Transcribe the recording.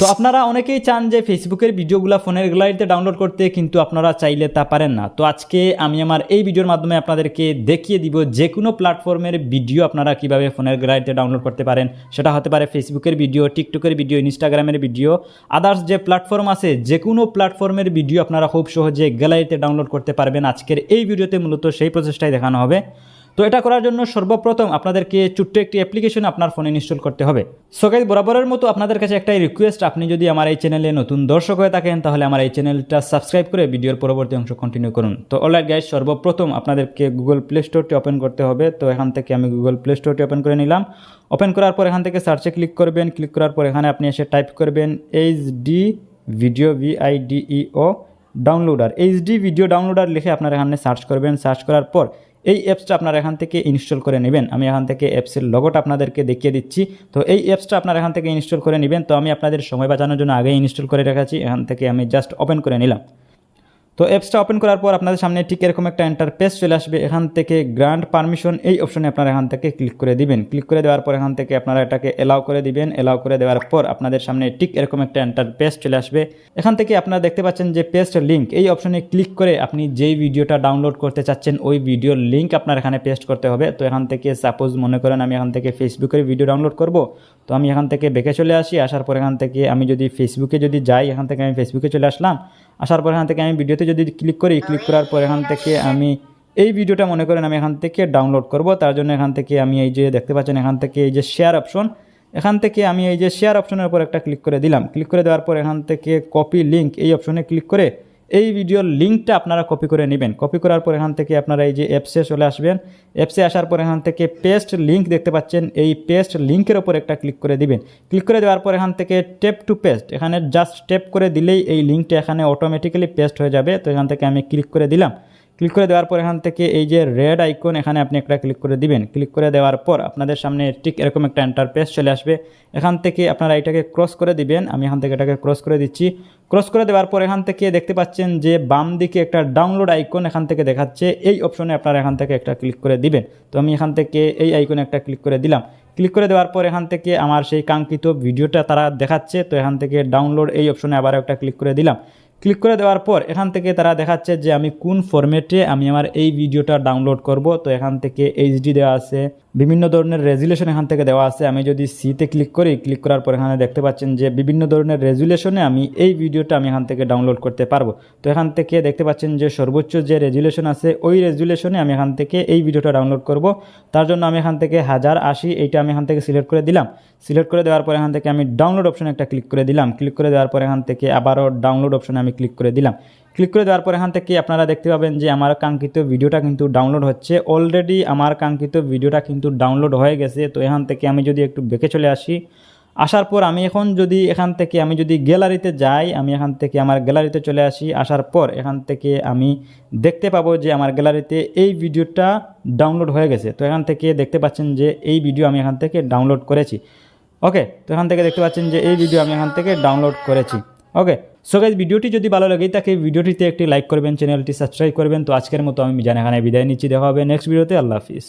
তো আপনারা অনেকেই চান যে ফেসবুকের ভিডিওগুলো ফোনের গ্যালারিতে ডাউনলোড করতে, কিন্তু আপনারা চাইলে তা পারেন না। তো আজকে আমি আমার এই ভিডিওর মাধ্যমে আপনাদেরকে দেখিয়ে দিব যে কোনো প্ল্যাটফর্মের ভিডিও আপনারা কীভাবে ফোনের গ্যালারিতে ডাউনলোড করতে পারেন। সেটা হতে পারে ফেসবুকের ভিডিও টিকটকের ভিডিও ইনস্টাগ্রামের ভিডিও আদার্স যে প্ল্যাটফর্ম আছে যে কোনো প্ল্যাটফর্মের ভিডিও আপনারা খুব সহজে গ্যালারিতে ডাউনলোড করতে পারবেন। আজকের এই ভিডিওতে মূলত সেই প্রচেষ্টাই দেখানো হবে। তো এটা করার জন্য সর্বপ্রথম আপনাদেরকে ছোট্ট একটি অ্যাপ্লিকেশন আপনার ফোনে ইনস্টল করতে হবে। সো গাইজ বরাবরের মতো আপনাদের কাছে একটাই রিকোয়েস্ট আপনি যদি আমার এই চ্যানেলে নতুন দর্শক হয়ে থাকেন, তাহলে আমার এই চ্যানেলটা সাবস্ক্রাইব করে ভিডিওর পরবর্তী অংশ কন্টিনিউ করুন। তো অলরাইট গাইজ সর্বপ্রথম আপনাদেরকে গুগল প্লে স্টোরটি ওপেন করতে হবে। তো এখান থেকে আমি গুগল প্লে স্টোরটি ওপেন করে নিলাম। ওপেন করার পর এখান থেকে সার্চে ক্লিক করবেন। ক্লিক করার পর এখানে আপনি এসে টাইপ করবেন H D video V I D E O downloader HD video downloader লিখে আপনারা এখানে সার্চ করবেন। সার্চ করার পর এই অ্যাপসটা আপনারা এখান থেকে ইনস্টল করে নেবেন। আমি এখান থেকে অ্যাপসের লগোটা আপনাদেরকে দেখিয়ে দিচ্ছি। তো এই অ্যাপসটা আপনারা এখান থেকে ইনস্টল করে নেবেন। তো আমি আপনাদের সময় বাঁচানোর জন্য আগেই ইনস্টল করে রেখেছি। এখান থেকে আমি জাস্ট ওপেন করে নিলাম। তো অ্যাপসটা ওপেন করার পর আপনাদের সামনে ঠিক এরকম একটা এন্টারপেস চলে আসবে। এখান থেকে গ্রান্ট পারমিশন এই অপশনে আপনারা এখান থেকে ক্লিক করে দিবেন। ক্লিক করে দেওয়ার পর এখান থেকে আপনারা এটাকে এলাও করে দিবেন। এলাও করে দেওয়ার পর আপনাদের সামনে ঠিক এরকম একটা এন্টারপেস চলে আসবে। এখান থেকে আপনারা দেখতে পাচ্ছেন যে পেস্ট লিঙ্ক এই অপশনে ক্লিক করে আপনি যেই ভিডিওটা ডাউনলোড করতে চাচ্ছেন, ওই ভিডিওর লিঙ্ক আপনার এখানে পেস্ট করতে হবে। তো এখান থেকে সাপোজ মনে করেন আমি এখান থেকে ফেসবুকের ভিডিও ডাউনলোড করব। তো আমি এখান থেকে বেঁকে চলে আসি। আসার পর এখান থেকে আমি যদি ফেসবুকে যদি যাই, এখান থেকে আমি ফেসবুকে চলে আসলাম। আসার পর এখান থেকে আমি ভিডিওতে যদি ক্লিক করি ক্লিক করার পর এখান থেকে আমি এই ভিডিওটা মনে করেন আমি এখান থেকে ডাউনলোড করব। তার জন্য এখান থেকে আমি এই যে দেখতে পাচ্ছেন, এখান থেকে এই যে শেয়ার অপশন এখান থেকে আমি এই যে শেয়ার অপশনের উপর একটা ক্লিক করে দিলাম। ক্লিক করে দেওয়ার পর এখান থেকে কপি লিঙ্ক এই অপশনে ক্লিক করে এই ভিডিওর লিঙ্কটা আপনারা কপি করে নেবেন। কপি করার পর এখান থেকে আপনারা এই যে অ্যাপসে চলে আসবেন। অ্যাপসে আসার পর এখান থেকে পেস্ট লিঙ্ক দেখতে পাচ্ছেন। এই পেস্ট লিঙ্কের ওপর একটা ক্লিক করে দিবেন। ক্লিক করে দেওয়ার পর এখান থেকে টেপ টু পেস্ট। এখানে জাস্ট টেপ করে দিলেই এই লিঙ্কটা এখানে অটোমেটিক্যালি পেস্ট হয়ে যাবে। তো এখান থেকে আমি ক্লিক করে দিলাম। ক্লিক করে দেওয়ার পর এখান থেকে এই যে রেড আইকন এখানে আপনি একটা ক্লিক করে দিবেন। ক্লিক করে দেওয়ার পর আপনাদের সামনে ঠিক এরকম একটা এন্টারপেস চলে আসবে। এখান থেকে আপনারা এটাকে ক্রস করে দিবেন। আমি এখান থেকে এটাকে ক্রস করে দিচ্ছি। ক্রস করে দেওয়ার পর এখান থেকে দেখতে পাচ্ছেন যে বাম দিকে একটা ডাউনলোড আইকন এখান থেকে দেখাচ্ছে। এই অপশনে আপনারা এখান থেকে একটা ক্লিক করে দিবেন। তো আমি এখান থেকে এই আইকনে একটা ক্লিক করে দিলাম। ক্লিক করে দেওয়ার পর এখান থেকে আমার সেই কাঙ্ক্ষিত ভিডিওটা তারা দেখাচ্ছে। তো এখান থেকে ডাউনলোড এই অপশনে আবার একটা ক্লিক করে দিলাম। ক্লিক করে দেওয়ার পর এখান থেকে তারা দেখাচ্ছে যে আমি কোন ফরম্যাটে আমি আমার এই ভিডিওটা ডাউনলোড করব। তো এখান থেকে এইচডি দেওয়া আছে। বিভিন্ন ধরনের রেজুলেশন এখান থেকে দেওয়া আছে। আমি যদি সিতে ক্লিক করি ক্লিক করার পর এখানে দেখতে পাচ্ছেন যে বিভিন্ন ধরনের রেজুলেশনে আমি এই ভিডিওটা আমি এখান থেকে ডাউনলোড করতে পারব। তো এখান থেকে দেখতে পাচ্ছেন যে সর্বোচ্চ যে রেজুলেশন আছে, ওই রেজুলেশনে আমি এখান থেকে এই ভিডিওটা ডাউনলোড করব। তার জন্য আমি এখান থেকে হাজার আশি, এইটা আমি এখান থেকে সিলেক্ট করে দিলাম। সিলেক্ট করে দেওয়ার পর এখান থেকে আমি ডাউনলোড অপশনে একটা ক্লিক করে দিলাম। ক্লিক করে দেওয়ার পর এখান থেকে আবারও ডাউনলোড অপশনে আমি ক্লিক করে দিলাম। ক্লিক করে দেওয়ার পর এখান থেকে আপনারা দেখতে পাবেন যে আমার কাঙ্ক্ষিত ভিডিওটা কিন্তু ডাউনলোড হচ্ছে। অলরেডি আমার কাঙ্ক্ষিত ভিডিওটা কিন্তু ডাউনলোড হয়ে গেছে। তো এখান থেকে আমি যদি একটু বেঁকে চলে আসি, আসার পর আমি এখন যদি এখান থেকে আমি যদি গ্যালারিতে যাই, আমি এখান থেকে আমার গ্যালারিতে চলে আসি। আসার পর এখান থেকে আমি দেখতে পাবো যে আমার গ্যালারিতে এই ভিডিওটা ডাউনলোড হয়ে গেছে। তো এখান থেকে দেখতে পাচ্ছেন যে এই ভিডিও আমি এখান থেকে ডাউনলোড করেছি। ওকে তো এখান থেকে দেখতে পাচ্ছেন যে এই ভিডিও আমি এখান থেকে ডাউনলোড করেছি। ওকে সো গাইজ ভিডিওটি যদি ভালো লাগে, তাকে ভিডিওটিতে একটি লাইক করবেন চ্যানেলটি সাবস্ক্রাইব করবেন। তো আজকের মতো আমি জানাখানে বিদায় নিচ্ছি। দেখা হবে নেক্সট ভিডিওতে আল্লাহ হাফিজ।